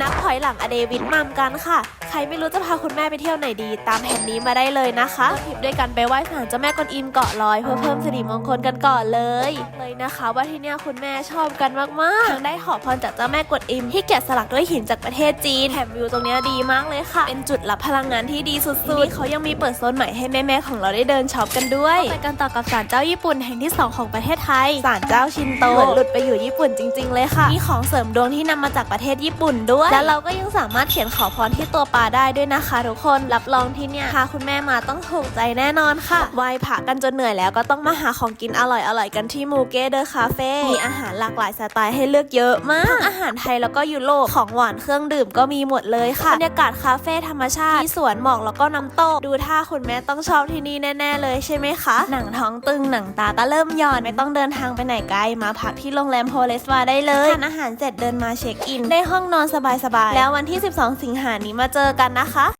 นับถอยหลังอเดวิดมัมกันค่ะ ใครไม่รู้จะพาคุณแม่ไปเที่ยวไหนดี ตามแผนนี้มาได้เลยนะคะทริปด้วยกันไปไหว้ศาลเจ้าแม่กวนอิมเกาะลอยเพื่อเพิ่มสิริมงคลกันก่อนเลย เลยนะคะ ว่าที่เนี่ยคุณแม่ชอบกันมากๆทั้งได้ขอพรจากเจ้าแม่กวนอิม ที่แกะสลักด้วยหินจากประเทศจีนแถมวิวตรงเนี้ยดีมากเลยค่ะ เป็นจุดรับพลังงานที่ดีสุดๆที่เขายังมีเปิดโซนใหม่ให้แม่ๆของเราได้เดินช็อปกันด้วยไปกันต่อกับศาลเจ้าญี่ปุ่นแห่งที่สองของประเทศไทยศาลเจ้าชินโตหลุดไปอยู่ญี่ปุ่นจริง ๆ เลยค่ะมีของเสริมดวงที่นำมาจากประเทศญี่ปุ่นด้วยแล้วเราก็ยังสามารถเขียนขอพรที่ตัวปลาได้ด้วยนะคะทุกคน รับรองที่เนี่ยพาคุณแม่มาต้องถูกใจแน่นอนค่ะไหว้พระกันจนเหนื่อยแล้วก็ต้องมาหาของกินอร่อยๆกันที่มูเก้เดอร์คาเฟ่มีอาหารหลากหลายสไตล์ให้เลือกเยอะมากทั้งอาหารไทยแล้วก็ยุโรปของหวานเครื่องดื่มก็มีหมดเลยค่ะบรรยากาศคาเฟ่ธรรมชาติมีสวนหมอกแล้วก็น้ำตกดูท่าคุณแม่ต้องชอบที่นี่แน่ ๆ เลยใช่ไหมคะหนังท้องตึงหนังตาก็เริ่มหย่อนไม่ต้องเดินทางไปไหนไกลมาพักที่โรงแรมโพเลสวาได้เลยทานอาหารเสร็จเดินมาเช็คอินได้ห้องนอนสบายสบายๆ แล้ววันที่ 12 สิงหานี้มาเจอกันนะคะ